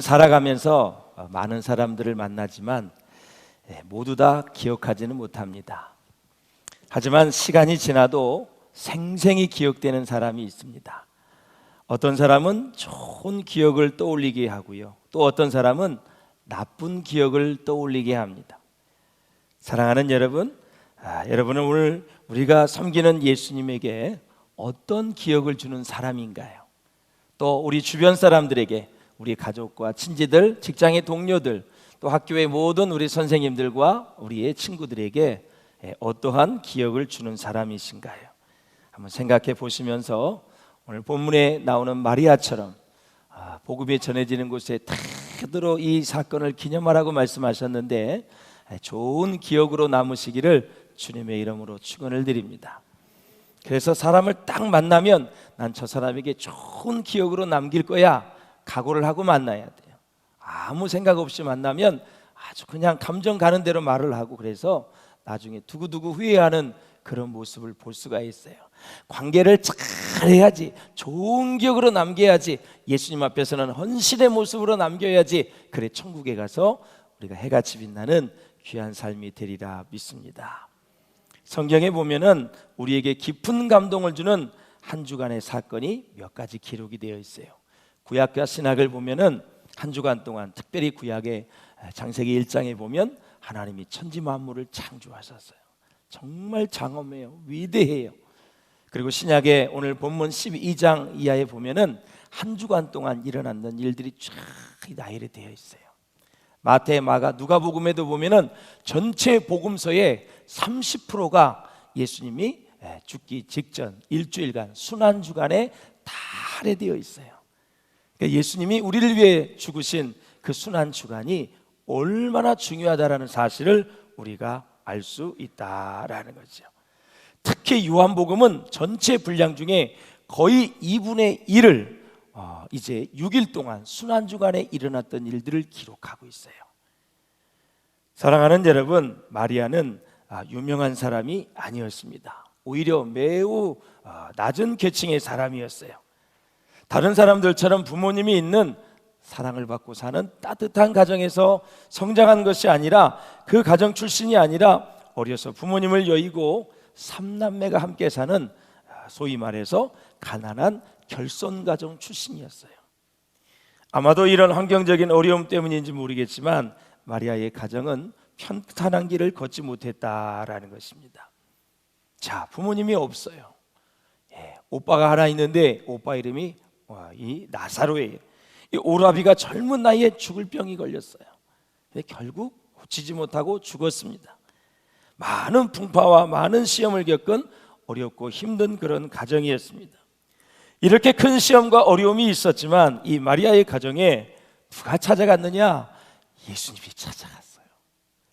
우리는 살아가면서 어, 많은 사람들을 만나지만 예, 모두 다 기억하지는 못합니다. 하지만 시간이 지나도 생생히 기억되는 사람이 있습니다. 어떤 사람은 좋은 기억을 떠올리게 하고요. 또 어떤 사람은 나쁜 기억을 떠올리게 합니다. 사랑하는 여러분, 아, 여러분은 오늘 우리가 섬기는 예수님에게 어떤 기억을 주는 사람인가요? 또 우리 주변 사람들에게 우리 가족과 친지들, 직장의 동료들, 또 학교의 모든 우리 선생님들과 우리의 친구들에게 예, 어떠한 기억을 주는 사람이신가요? 한번 생각해 보시면서 오늘 본문에 나오는 마리아처럼 아, 복음이 전해지는 곳에 그대로 이 사건을 기념하라고 말씀하셨는데 예, 좋은 기억으로 남으시기를 주님의 이름으로 축원을 드립니다. 그래서 사람을 딱 만나면 난 저 사람에게 좋은 기억으로 남길 거야 각오를 하고 만나야 돼요. 아무 생각 없이 만나면 아주 그냥 감정 가는 대로 말을 하고 그래서 나중에 두고두고 후회하는 그런 모습을 볼 수가 있어요. 관계를 잘 해야지 좋은 기억으로 남겨야지 예수님 앞에서는 헌신의 모습으로 남겨야지 그래 천국에 가서 우리가 해같이 빛나는 귀한 삶이 되리라 믿습니다. 성경에 보면은 우리에게 깊은 감동을 주는 한 주간의 사건이 몇 가지 기록이 되어 있어요. 구약과 신약을 보면은 한 주간 동안 특별히 구약의 장세기 1장에 보면 하나님이 천지 만물을 창조하셨어요. 정말 장엄해요. 위대해요. 그리고 신약의 오늘 본문 12장 이하에 보면은 한 주간 동안 일어났던 일들이 쫙 나열이 되어 있어요. 마태, 마가, 누가복음에도 보면은 전체 복음서의 30%가 예수님이 죽기 직전 일주일간 순환 주간에 다 할애되어 있어요. 그러니까 예수님이 우리를 위해 죽으신 그 순환 주간이 얼마나 중요하다라는 사실을 우리가 알 수 있다라는 거죠. 특히 요한복음은 전체 분량 중에 거의 2분의 1을 어, 이제 6일 동안 순환 주간에 일어났던 일들을 기록하고 있어요. 사랑하는 여러분, 마리아는 아, 유명한 사람이 아니었습니다. 오히려 매우 어, 낮은 계층의 사람이었어요. 다른 사람들처럼 부모님이 있는 사랑을 받고 사는 따뜻한 가정에서 성장한 것이 아니라 그 가정 출신이 아니라 어려서 부모님을 여의고 삼남매가 함께 사는 아, 소위 말해서 가난한 결손 가정 출신이었어요. 아마도 이런 환경적인 어려움 때문인지 모르겠지만 마리아의 가정은 편탄한 길을 걷지 못했다라는 것입니다. 자, 부모님이 없어요. 예, 오빠가 하나 있는데 오빠 이름이 와, 이 나사로예요. 이 오라비가 젊은 나이에 죽을 병이 걸렸어요. 결국 고치지 못하고 죽었습니다. 많은 풍파와 많은 시험을 겪은 어렵고 힘든 그런 가정이었습니다. 이렇게 큰 시험과 어려움이 있었지만 이 마리아의 가정에 누가 찾아갔느냐? 예수님이 찾아갔어요.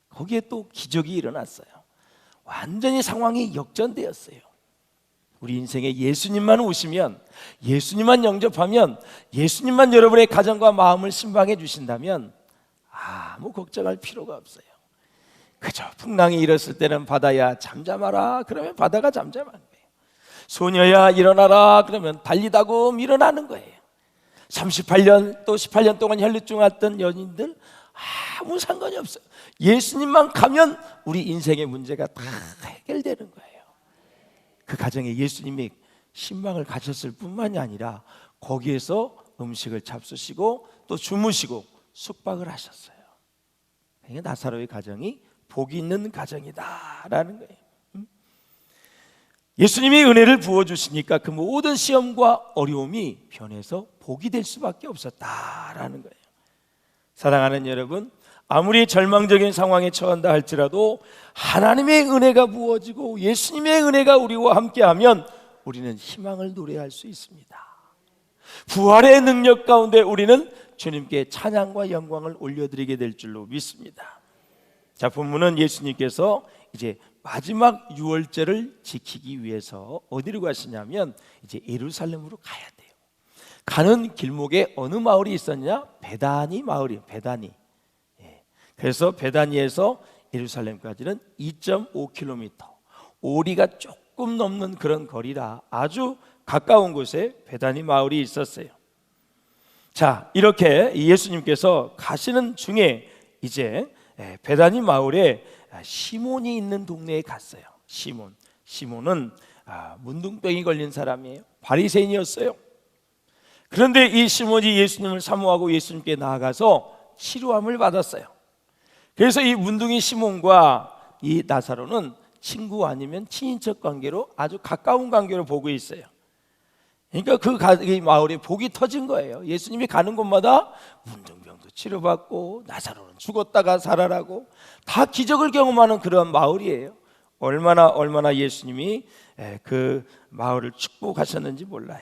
거기에 또 기적이 일어났어요. 완전히 상황이 역전되었어요. 우리 인생에 예수님만 오시면 예수님만 영접하면 예수님만 여러분의 가정과 마음을 신방해 주신다면 아무 걱정할 필요가 없어요. 그저 풍랑이 일었을 때는 바다야 잠잠하라 그러면 바다가 잠잠한 거예요. 소녀야 일어나라 그러면 달리다고 일어나는 거예요. 38년 또 18년 동안 혈류증 왔던 연인들 아무 상관이 없어요. 예수님만 가면 우리 인생의 문제가 다 해결되는 거예요. 그 가정에 예수님이 신방을 가졌을 뿐만이 아니라 거기에서 음식을 잡수시고 또 주무시고 숙박을 하셨어요. 그러니까 나사로의 가정이 복이 있는 가정이다라는 거예요. 음? 예수님이 은혜를 부어 주시니까 그 모든 시험과 어려움이 변해서 복이 될 수밖에 없었다라는 거예요. 사랑하는 여러분, 아무리 절망적인 상황에 처한다 할지라도 하나님의 은혜가 부어지고 예수님의 은혜가 우리와 함께하면 우리는 희망을 노래할 수 있습니다. 부활의 능력 가운데 우리는 주님께 찬양과 영광을 올려드리게 될 줄로 믿습니다. 자, 본문은 예수님께서 이제 마지막 유월절을 지키기 위해서 어디로 가시냐면 이제 예루살렘으로 가야 돼요. 가는 길목에 어느 마을이 있었냐? 베다니 마을이에요. 베다니. 그래서 베다니에서 예루살렘까지는 2.5km, 오리가 조금 넘는 그런 거리라 아주 가까운 곳에 베다니 마을이 있었어요. 자, 이렇게 예수님께서 가시는 중에 이제 예, 베다니 마을에 시몬이 있는 동네에 갔어요. 시몬. 시몬은 아, 문둥병이 걸린 사람이에요. 바리새인이었어요. 그런데 이 시몬이 예수님을 사모하고 예수님께 나아가서 치료함을 받았어요. 그래서 이 문둥이 시몬과 이 나사로는 친구 아니면 친인척 관계로 아주 가까운 관계로 보고 있어요. 그러니까 그 마을에 복이 터진 거예요. 예수님이 가는 곳마다 문둥병도 치료받고 나사로는 죽었다가 살아나고 다 기적을 경험하는 그런 마을이에요. 얼마나 얼마나 예수님이 에, 그 마을을 축복하셨는지 몰라요.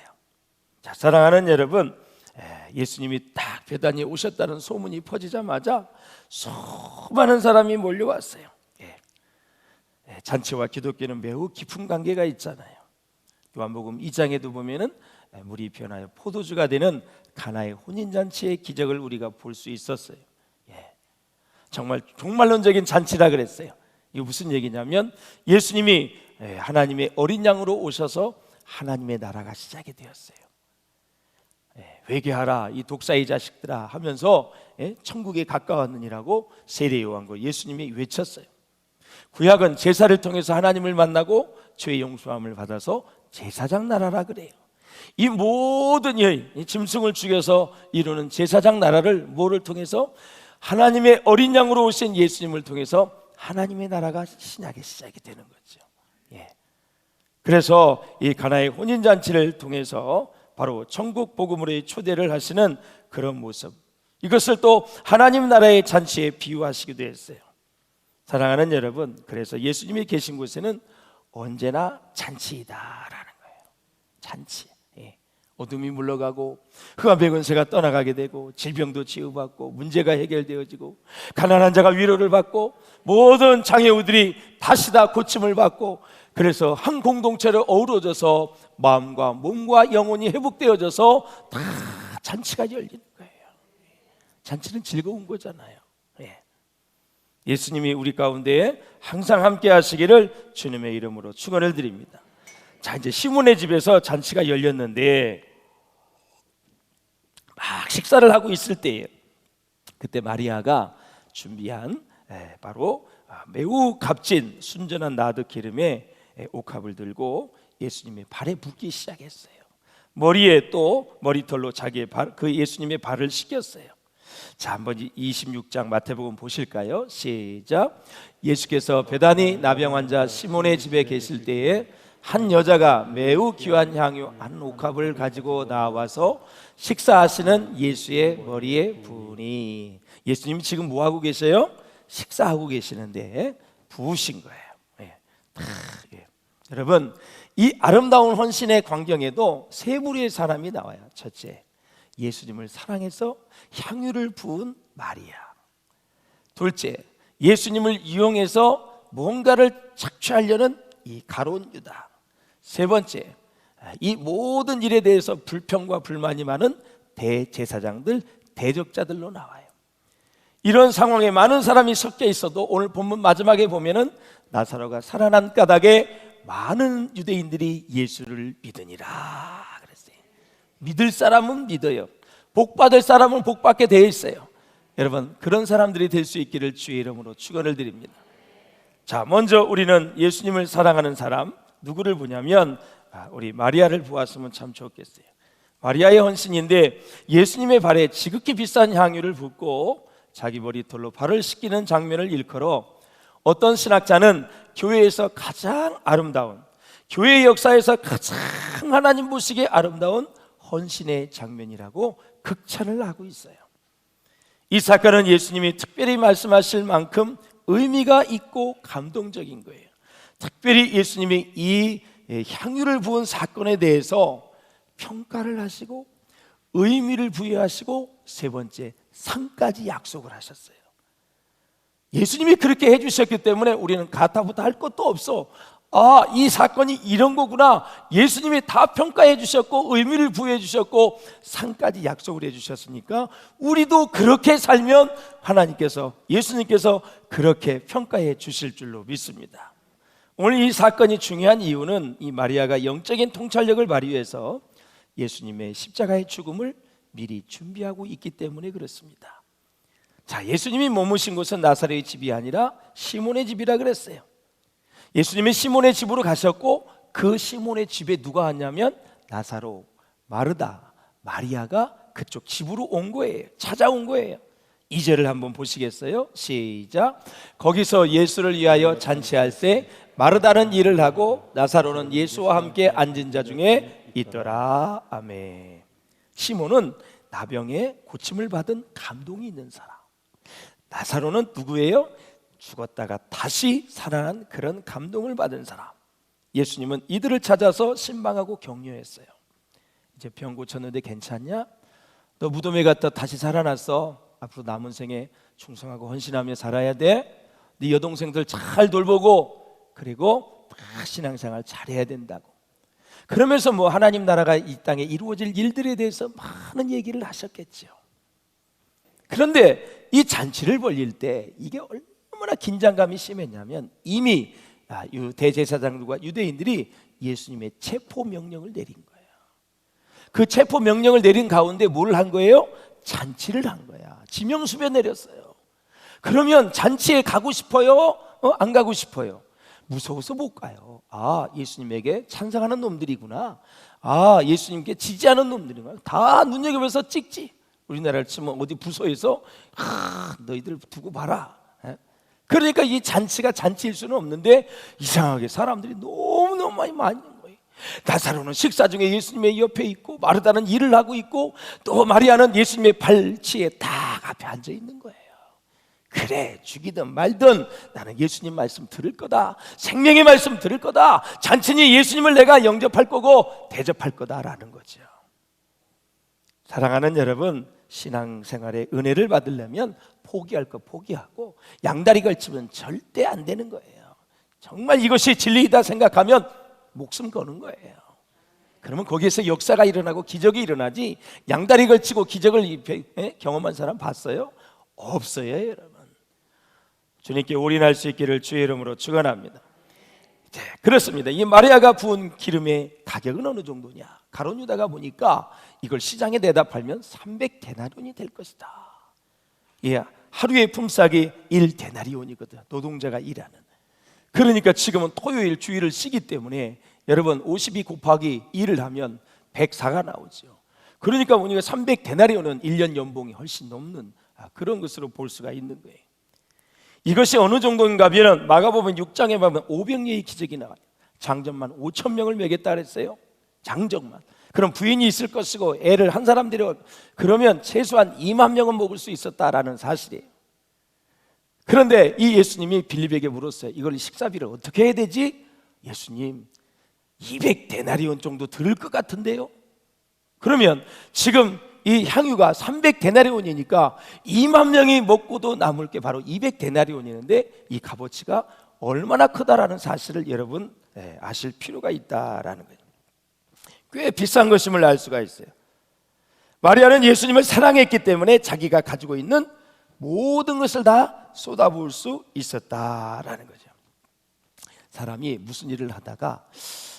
자, 사랑하는 여러분, 에, 예수님이 딱 배단에 오셨다는 소문이 퍼지자마자 수많은 사람이 몰려왔어요. 예. 예, 잔치와 기독교는 매우 깊은 관계가 있잖아요. 요한복음 2장에도 보면은 예, 물이 변하여 포도주가 되는 가나의 혼인 잔치의 기적을 우리가 볼 수 있었어요. 예. 정말 종말론적인 잔치라 그랬어요. 이거 무슨 얘기냐면 예수님이 예, 하나님의 어린 양으로 오셔서 하나님의 나라가 시작이 되었어요. 예, 회개하라 이 독사의 자식들아 하면서 예, 천국에 가까웠느니라고 세례 요한과 예수님이 외쳤어요. 구약은 제사를 통해서 하나님을 만나고 죄의 용서함을 받아서 제사장 나라라 그래요. 이 모든 일, 이 짐승을 죽여서 이루는 제사장 나라를 뭐를 통해서 하나님의 어린 양으로 오신 예수님을 통해서 하나님의 나라가 신약의 시작이 되는 거죠. 예. 그래서 이 가나의 혼인 잔치를 통해서 바로 천국 복음으로의 초대를 하시는 그런 모습. 이것을 또 하나님 나라의 잔치에 비유하시기도 했어요. 사랑하는 여러분, 그래서 예수님이 계신 곳에는 언제나 잔치이다라는 거예요. 잔치. 예. 어둠이 물러가고 흑암 백운세가 떠나가게 되고 질병도 치유받고 문제가 해결되어지고 가난한 자가 위로를 받고 모든 장애우들이 다시 다 고침을 받고 그래서 한 공동체를 어우러져서 마음과 몸과 영혼이 회복되어져서 다 잔치가 열리는 거예요. 잔치는 즐거운 거잖아요. 예. 예수님이 우리 가운데 항상 함께 하시기를 주님의 이름으로 축원을 드립니다. 자, 이제 시몬의 집에서 잔치가 열렸는데 막 식사를 하고 있을 때에 그때 마리아가 준비한 에, 바로 아, 매우 값진 순전한 나드 기름에 에, 옥합을 들고 예수님의 발에 붓기 시작했어요. 머리에 또 머리털로 자기의 발, 그 예수님의 발을 씻겼어요. 자, 한번 26장 마태복음 보실까요? 시작. 예수께서 베다니 나병 환자 시몬의 집에 계실 때에 한 여자가 매우 귀한 향유 한 옥합을 가지고 나와서 식사하시는 예수의 머리에 부으니 예수님이 지금 뭐 하고 계세요? 식사하고 계시는데 부으신 거예요. 예. 다, 예. 여러분 이 아름다운 헌신의 광경에도 세 부류의 사람이 나와요. 첫째, 예수님을 사랑해서 향유를 부은 마리아. 둘째, 예수님을 이용해서 뭔가를 착취하려는 이 가론 유다. 세 번째, 이 모든 일에 대해서 불평과 불만이 많은 대제사장들, 대적자들로 나와요. 이런 상황에 많은 사람이 섞여 있어도 오늘 본문 마지막에 보면은 나사로가 살아난 까닭에 많은 유대인들이 예수를 믿으니라 그랬어요. 믿을 사람은 믿어요. 복 받을 사람은 복 받게 되어 있어요. 여러분 그런 사람들이 될 수 있기를 주의 이름으로 축원을 드립니다. 자, 먼저 우리는 예수님을 사랑하는 사람 누구를 보냐면 아, 우리 마리아를 보았으면 참 좋겠어요. 마리아의 헌신인데 예수님의 발에 지극히 비싼 향유를 붓고 자기 머리털로 발을 씻기는 장면을 일컬어 어떤 신학자는 교회에서 가장 아름다운 교회 역사에서 가장 하나님 보시기에 아름다운 헌신의 장면이라고 극찬을 하고 있어요. 이 사건은 예수님이 특별히 말씀하실 만큼 의미가 있고 감동적인 거예요. 특별히 예수님이 이 향유를 부은 사건에 대해서 평가를 하시고 의미를 부여하시고 세 번째 상까지 약속을 하셨어요. 예수님이 그렇게 해주셨기 때문에 우리는 가타부타 할 것도 없어. 아, 이 사건이 이런 거구나. 예수님이 다 평가해 주셨고, 의미를 부여해 주셨고, 상까지 약속을 해 주셨으니까, 우리도 그렇게 살면 하나님께서, 예수님께서 그렇게 평가해 주실 줄로 믿습니다. 오늘 이 사건이 중요한 이유는 이 마리아가 영적인 통찰력을 발휘해서 예수님의 십자가의 죽음을 미리 준비하고 있기 때문에 그렇습니다. 자, 예수님이 머무신 곳은 나사렛의 집이 아니라 시몬의 집이라 그랬어요. 예수님이 시몬의 집으로 가셨고 그 시몬의 집에 누가 왔냐면 나사로, 마르다, 마리아가 그쪽 집으로 온 거예요. 찾아온 거예요. 이절을 한번 보시겠어요? 시작. 거기서 예수를 위하여 잔치할 때 마르다는 일을 하고 나사로는 예수와 함께 앉은 자 중에 있더라. 아멘. 시몬은 나병에 고침을 받은 감동이 있는 사람. 나사로는 누구예요? 죽었다가 다시 살아난 그런 감동을 받은 사람. 예수님은 이들을 찾아서 신방하고 격려했어요. 이제 병 고쳤는데 괜찮냐? 너 무덤에 갔다 다시 살아났어. 앞으로 남은 생에 충성하고 헌신하며 살아야 돼. 네 여동생들 잘 돌보고 그리고 다 신앙생활 잘해야 된다고. 그러면서 뭐 하나님 나라가 이 땅에 이루어질 일들에 대해서 많은 얘기를 하셨겠죠. 그런데 이 잔치를 벌릴 때 이게 얼마나 긴장감이 심했냐면 이미 아, 유 대제사장들과 유대인들이 예수님의 체포 명령을 내린 거예요. 그 체포 명령을 내린 가운데 뭘 한 거예요? 잔치를 한 거야. 지명수배 내렸어요. 그러면 잔치에 가고 싶어요? 어? 안 가고 싶어요? 무서워서 못 가요. 아, 예수님에게 찬성하는 놈들이구나. 아, 예수님께 지지하는 놈들이구나. 다 눈여겨봐서 찍지. 우리나라를 치면 어디 부서에서 아, 너희들 두고 봐라. 예? 그러니까 이 잔치가 잔치일 수는 없는데 이상하게 사람들이 너무너무 많이 많이 거예요. 나사로는 식사 중에 예수님의 옆에 있고 마르다는 일을 하고 있고 또 마리아는 예수님의 발치에 딱 앞에 앉아 있는 거예요. 그래 죽이든 말든 나는 예수님 말씀 들을 거다 생명의 말씀 들을 거다 잔치니 예수님을 내가 영접할 거고 대접할 거다라는 거죠 사랑하는 여러분 신앙생활의 은혜를 받으려면 포기할 거 포기하고 양다리 걸치면 절대 안 되는 거예요 정말 이것이 진리이다 생각하면 목숨 거는 거예요 그러면 거기에서 역사가 일어나고 기적이 일어나지 양다리 걸치고 기적을 경험한 사람 봤어요? 없어요 여러분 주님께 올인할 수 있기를 주의 이름으로 축원합니다. 네, 그렇습니다. 이 마리아가 부은 기름의 가격은 어느 정도냐? 가론 유다가 보니까 이걸 시장에 내다 팔면 300데나리온이 될 것이다. 예, 하루의 품삯이 1데나리온이거든. 노동자가 일하는. 그러니까 지금은 토요일 주일을 쉬기 때문에 여러분 52 곱하기 2를 하면 104가 나오죠. 그러니까 우리가 300데나리온은 1년 연봉이 훨씬 넘는 그런 것으로 볼 수가 있는 거예요. 이것이 어느 정도인가 하면 마가복음 6장에 보면 500여의 기적이 나와요. 장정만 5천 명을 먹였다 그랬어요. 장정만. 그럼 부인이 있을 것이고 애를 한 사람 데려 그러면 최소한 2만 명은 먹을 수 있었다라는 사실이에요. 그런데 이 예수님이 빌립에게 물었어요. 이걸 식사비를 어떻게 해야 되지? 예수님 200 데나리온 정도 들을 것 같은데요. 그러면 지금 이 향유가 300데나리온이니까 2만 명이 먹고도 남을 게 바로 200데나리온이는데 이 값어치가 얼마나 크다라는 사실을 여러분 예, 아실 필요가 있다라는 거예요. 꽤 비싼 것임을 알 수가 있어요. 마리아는 예수님을 사랑했기 때문에 자기가 가지고 있는 모든 것을 다 쏟아부을 수 있었다라는 거죠. 사람이 무슨 일을 하다가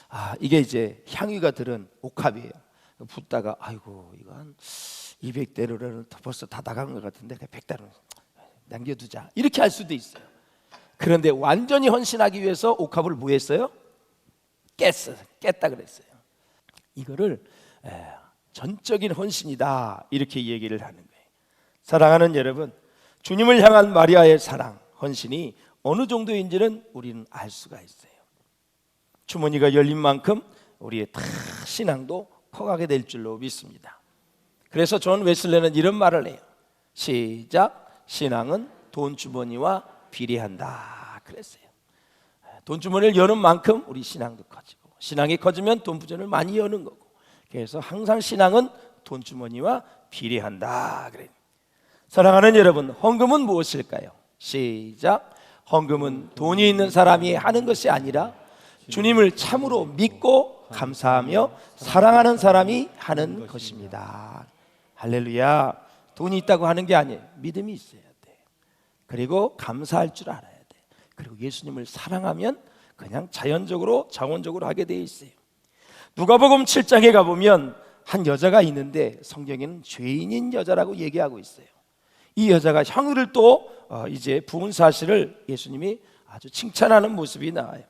아 이게 이제 향유가 들은 옥합이에요. 붓다가 아이고 이거 한 200대로는 벌써 다 나간 것 같은데 100대로 남겨두자 이렇게 할 수도 있어요. 그런데 완전히 헌신하기 위해서 옥합을 뭐 했어요? 깼어 깼다 그랬어요. 이거를 에, 전적인 헌신이다 이렇게 얘기를 하는 거예요. 사랑하는 여러분, 주님을 향한 마리아의 사랑, 헌신이 어느 정도인지는 우리는 알 수가 있어요. 주머니가 열린 만큼 우리의 다 신앙도 커가게 될 줄로 믿습니다. 그래서 존 웨슬레는 이런 말을 해요. 시작. 신앙은 돈 주머니와 비례한다. 그랬어요. 돈 주머니를 여는 만큼 우리 신앙도 커지고 신앙이 커지면 돈 부전을 많이 여는 거고. 그래서 항상 신앙은 돈 주머니와 비례한다. 그래. 사랑하는 여러분, 헌금은 무엇일까요? 시작. 헌금은 돈이 있는 사람이 하는 것이 아니라 주님을 참으로 믿고 감사하며 사랑하는 사람이 하는 것입니다. 할렐루야. 돈이 있다고 하는 게 아니에요. 믿음이 있어야 돼. 그리고 감사할 줄 알아야 돼. 그리고 예수님을 사랑하면 그냥 자연적으로 자원적으로 하게 돼 있어요. 누가복음 7장에 가 보면 한 여자가 있는데 성경에는 죄인인 여자라고 얘기하고 있어요. 이 여자가 향유를 또 어, 이제 부은 사실을 예수님이 아주 칭찬하는 모습이 나와요.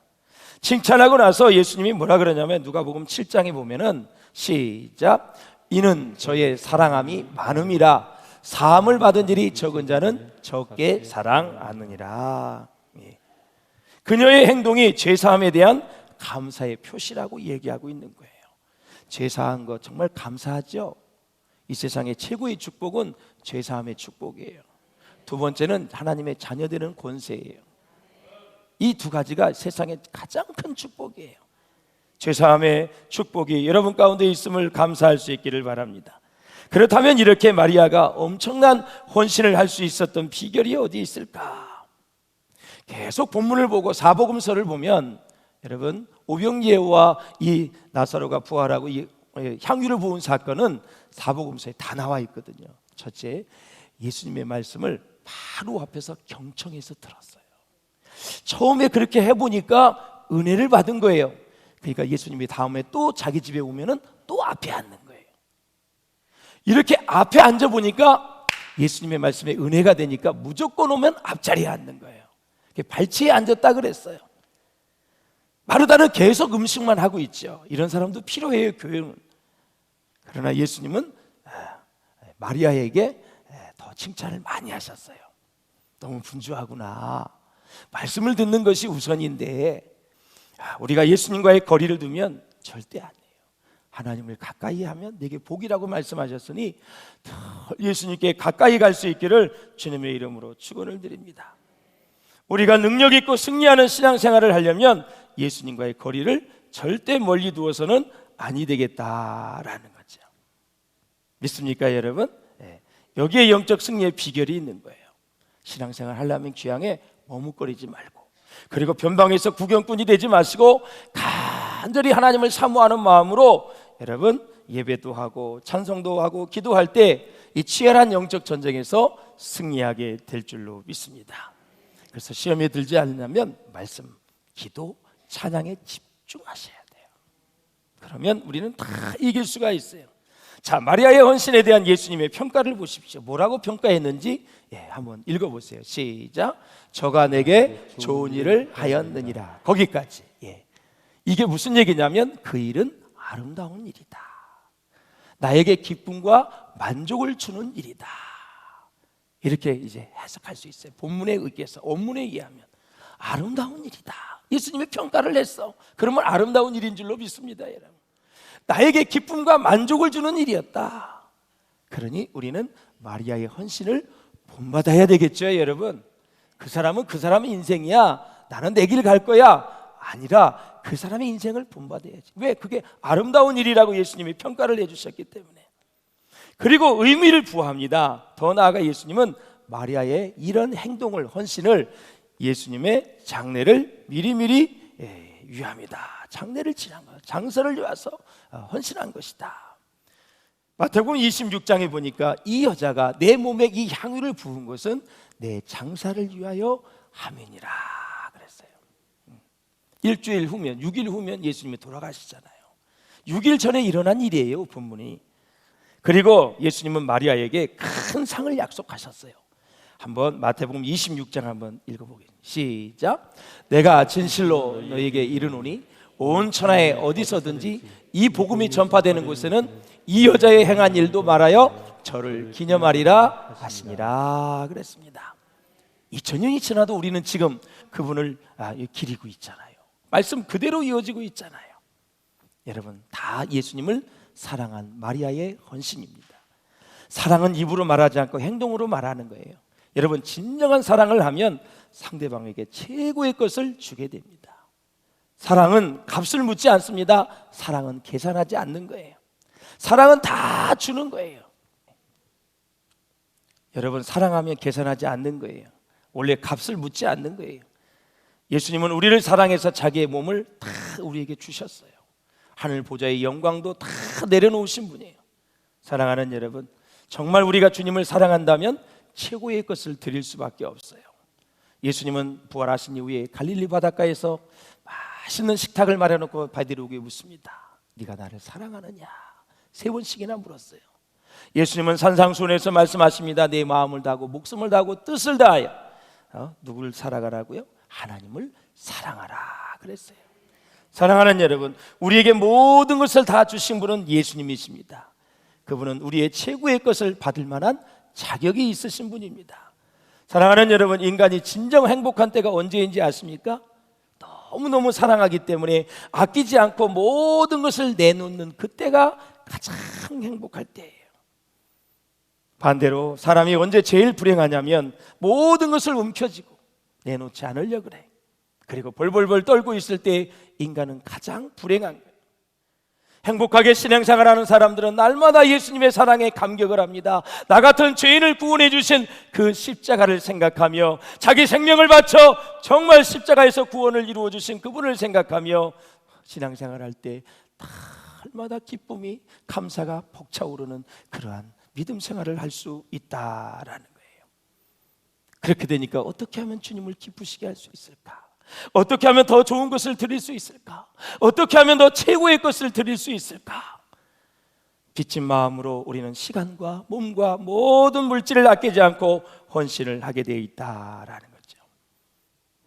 칭찬하고 나서 예수님이 뭐라 그러냐면 누가복음 7장에 보면은 시작 이는 저의 사랑함이 많음이라 사함을 받은 일이 적은 자는 적게 사랑하느니라. 예. 그녀의 행동이 죄 사함에 대한 감사의 표시라고 얘기하고 있는 거예요. 죄 사한 거 정말 감사하죠. 이 세상의 최고의 축복은 죄 사함의 축복이에요. 두 번째는 하나님의 자녀 되는 권세예요. 이 두 가지가 세상의 가장 큰 축복이에요. 죄사함의 축복이 여러분 가운데 있음을 감사할 수 있기를 바랍니다. 그렇다면 이렇게 마리아가 엄청난 헌신을 할 수 있었던 비결이 어디 있을까? 계속 본문을 보고 사복음서를 보면 여러분 오병이어와 이 나사로가 부활하고 이 향유를 부은 사건은 사복음서에 다 나와 있거든요. 첫째, 예수님의 말씀을 바로 앞에서 경청해서 들었어요. 처음에 그렇게 해보니까 은혜를 받은 거예요. 그러니까 예수님이 다음에 또 자기 집에 오면은 또 앞에 앉는 거예요. 이렇게 앞에 앉아 보니까 예수님의 말씀에 은혜가 되니까 무조건 오면 앞자리에 앉는 거예요. 발치에 앉았다 그랬어요. 마르다는 계속 음식만 하고 있죠. 이런 사람도 필요해요, 교회는. 그러나 예수님은 아, 마리아에게 더 칭찬을 많이 하셨어요. 너무 분주하구나. 말씀을 듣는 것이 우선인데 아, 우리가 예수님과의 거리를 두면 절대 아니에요. 하나님을 가까이 하면 내게 복이라고 말씀하셨으니 예수님께 가까이 갈 수 있기를 주님의 이름으로 축원을 드립니다. 우리가 능력 있고 승리하는 신앙생활을 하려면 예수님과의 거리를 절대 멀리 두어서는 아니 되겠다라는 거죠. 믿습니까, 여러분? 네. 여기에 영적 승리의 비결이 있는 거예요. 신앙생활 하려면 귀향에 머뭇거리지 말고 그리고 변방에서 구경꾼이 되지 마시고 간절히 하나님을 사모하는 마음으로 여러분 예배도 하고 찬송도 하고 기도할 때 이 치열한 영적 전쟁에서 승리하게 될 줄로 믿습니다. 그래서 시험에 들지 않으면 말씀, 기도, 찬양에 집중하셔야 돼요. 그러면 우리는 다 이길 수가 있어요. 자, 마리아의 헌신에 대한 예수님의 평가를 보십시오. 뭐라고 평가했는지 예, 한번 읽어 보세요. 시작. 저가 내게 좋은 일을 하였느니라. 거기까지. 예. 이게 무슨 얘기냐면 그 일은 아름다운 일이다. 나에게 기쁨과 만족을 주는 일이다. 이렇게 이제 해석할 수 있어요. 본문에 의해서 원문에 의하면 아름다운 일이다. 예수님이 평가를 했어. 그러면 아름다운 일인 줄로 믿습니다, 여러분. 나에게 기쁨과 만족을 주는 일이었다. 그러니 우리는 마리아의 헌신을 본받아야 되겠죠, 여러분. 그 사람은 그 사람의 인생이야. 나는 내 길 갈 거야. 아니라 그 사람의 인생을 본받아야지. 왜? 그게 아름다운 일이라고 예수님이 평가를 해주셨기 때문에. 그리고 의미를 부합니다. 더 나아가 예수님은 마리아의 이런 행동을 헌신을 예수님의 장례를 미리미리 예, 위함이다. 장례를 지난 거, 장서를 위해서 어, 헌신한 것이다. 마태복음 26장에 보니까 이 여자가 내 몸에 이 향유를 부은 것은 내 장사를 위하여 함이니라 그랬어요. 음. 일주일 후면 6일 후면 예수님이 돌아가시잖아요. 6일 전에 일어난 일이에요, 본문이. 그리고 예수님은 마리아에게 큰 상을 약속하셨어요. 한번 마태복음 26장 한번 읽어보겠습니다. 시작. 내가 진실로 너에게 이르노니 온 천하에 어디서든지 이 복음이 전파되는 곳에는 이 여자의 행한 일도 말하여 저를 기념하리라 하시니라 그랬습니다. 2000년이 지나도 우리는 지금 그분을 아, 기리고 있잖아요. 말씀 그대로 이어지고 있잖아요. 여러분 다 예수님을 사랑한 마리아의 헌신입니다. 사랑은 입으로 말하지 않고 행동으로 말하는 거예요. 여러분 진정한 사랑을 하면 상대방에게 최고의 것을 주게 됩니다. 사랑은 값을 묻지 않습니다. 사랑은 계산하지 않는 거예요. 사랑은 다 주는 거예요. 여러분 사랑하면 계산하지 않는 거예요. 원래 값을 묻지 않는 거예요. 예수님은 우리를 사랑해서 자기의 몸을 다 우리에게 주셨어요. 하늘 보좌의 영광도 다 내려놓으신 분이에요. 사랑하는 여러분, 정말 우리가 주님을 사랑한다면 최고의 것을 드릴 수밖에 없어요. 예수님은 부활하신 이후에 갈릴리 바닷가에서 맛있는 식탁을 마련놓고 바디로에게 묻습니다. 네가 나를 사랑하느냐? 세 번씩이나 물었어요. 예수님은 산상수훈에서 말씀하십니다. 내 마음을 다하고 목숨을 다하고 뜻을 다하여 어? 누구를 살아가라고요? 하나님을 사랑하라 그랬어요. 사랑하는 여러분, 우리에게 모든 것을 다 주신 분은 예수님이십니다. 그분은 우리의 최고의 것을 받을 만한 자격이 있으신 분입니다. 사랑하는 여러분, 인간이 진정 행복한 때가 언제인지 아십니까? 너무너무 사랑하기 때문에 아끼지 않고 모든 것을 내놓는 그때가 가장 행복할 때예요. 반대로 사람이 언제 제일 불행하냐면 모든 것을 움켜쥐고 내놓지 않으려 그래. 그리고 벌벌벌 떨고 있을 때 인간은 가장 불행한. 행복하게 신앙생활하는 사람들은 날마다 예수님의 사랑에 감격을 합니다. 나 같은 죄인을 구원해 주신 그 십자가를 생각하며 자기 생명을 바쳐 정말 십자가에서 구원을 이루어 주신 그분을 생각하며 신앙생활할 때 날마다 기쁨이 감사가 벅차오르는 그러한 믿음 생활을 할 수 있다라는 거예요. 그렇게 되니까 어떻게 하면 주님을 기쁘시게 할 수 있을까? 어떻게 하면 더 좋은 것을 드릴 수 있을까? 어떻게 하면 더 최고의 것을 드릴 수 있을까? 빚진 마음으로 우리는 시간과 몸과 모든 물질을 아끼지 않고 헌신을 하게 되어 있다라는 거죠.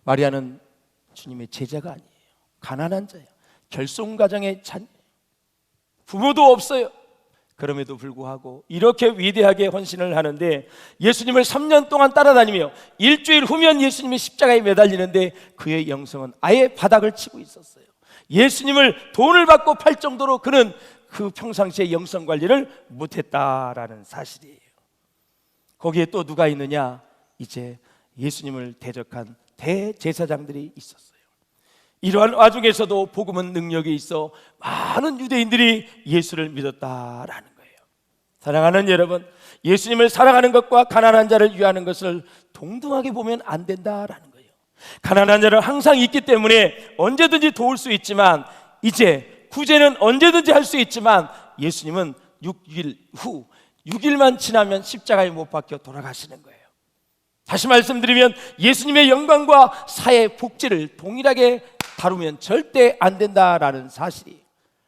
마리아는 주님의 제자가 아니에요. 가난한 자예요. 결손 가정의 자녀. 부모도 없어요. 그럼에도 불구하고 이렇게 위대하게 헌신을 하는데 예수님을 3년 동안 따라다니며 일주일 후면 예수님이 십자가에 매달리는데 그의 영성은 아예 바닥을 치고 있었어요. 예수님을 돈을 받고 팔 정도로 그는 그 평상시에 영성 관리를 못했다라는 사실이에요. 거기에 또 누가 있느냐? 이제 예수님을 대적한 대제사장들이 있었어요. 이러한 와중에서도 복음은 능력이 있어 많은 유대인들이 예수를 믿었다라는. 사랑하는 여러분, 예수님을 사랑하는 것과 가난한 자를 위하는 것을 동등하게 보면 안 된다라는 거예요. 가난한 자는 항상 있기 때문에 언제든지 도울 수 있지만 이제 구제는 언제든지 할 수 있지만 예수님은 6일 후 6일만 지나면 십자가에 못 박혀 돌아가시는 거예요. 다시 말씀드리면 예수님의 영광과 사회 복지를 동일하게 다루면 절대 안 된다라는 사실이.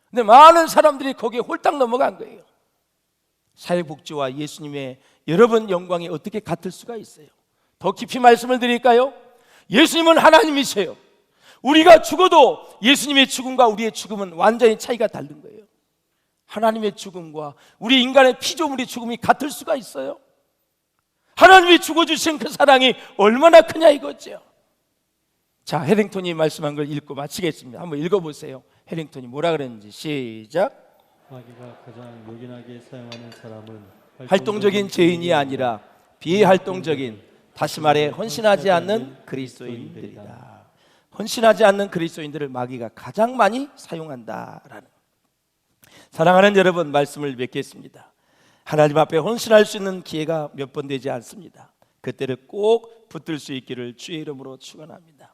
근데 많은 사람들이 거기에 홀딱 넘어간 거예요. 사회복지와 예수님의 여러분 영광이 어떻게 같을 수가 있어요? 더 깊이 말씀을 드릴까요? 예수님은 하나님이세요. 우리가 죽어도 예수님의 죽음과 우리의 죽음은 완전히 차이가 다른 거예요. 하나님의 죽음과 우리 인간의 피조물의 죽음이 같을 수가 있어요? 하나님이 죽어주신 그 사랑이 얼마나 크냐 이거죠. 자, 해링턴이 말씀한 걸 읽고 마치겠습니다. 한번 읽어보세요. 해링턴이 뭐라 그랬는지 시작. 마귀가 가장 요긴하게 사용하는 사람은 활동적인 죄인이 아니라 비활동적인 다시 말해 헌신하지 않는 그리스도인들이다. 헌신하지 않는 그리스도인들을 마귀가 가장 많이 사용한다라는. 사랑하는 여러분 말씀을 맺겠습니다. 하나님 앞에 헌신할 수 있는 기회가 몇 번 되지 않습니다. 그때를 꼭 붙들 수 있기를 주의 이름으로 축원합니다.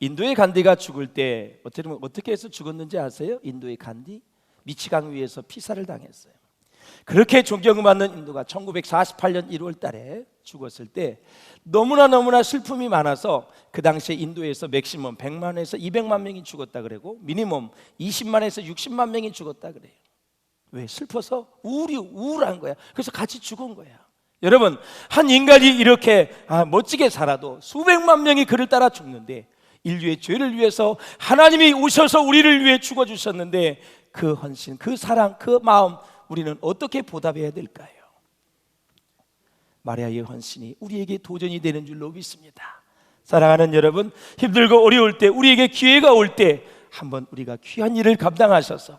인도의 간디가 죽을 때 어떻게 어떻게 해서 죽었는지 아세요? 인도의 간디 미치강 위에서 피살을 당했어요. 그렇게 존경을 받는 인도가 1948년 1월 달에 죽었을 때 너무나 너무나 슬픔이 많아서 그 당시에 인도에서 맥시멈 100만에서 200만 명이 죽었다 그러고 미니멈 20만에서 60만 명이 죽었다 그래요. 왜 슬퍼서 우울이 우울한 거야. 그래서 같이 죽은 거야. 여러분 한 인간이 이렇게 아, 멋지게 살아도 수백만 명이 그를 따라 죽는데 인류의 죄를 위해서 하나님이 오셔서 우리를 위해 죽어 주셨는데 그 헌신, 그 사랑, 그 마음 우리는 어떻게 보답해야 될까요? 마리아의 헌신이 우리에게 도전이 되는 줄로 믿습니다. 사랑하는 여러분, 힘들고 어려울 때 우리에게 기회가 올 때 한번 우리가 귀한 일을 감당하셔서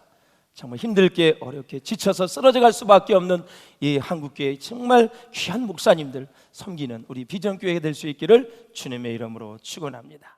정말 힘들게 어렵게 지쳐서 쓰러져 갈 수밖에 없는 이 한국교회 정말 귀한 목사님들 섬기는 우리 비전교회가 될 수 있기를 주님의 이름으로 축원합니다.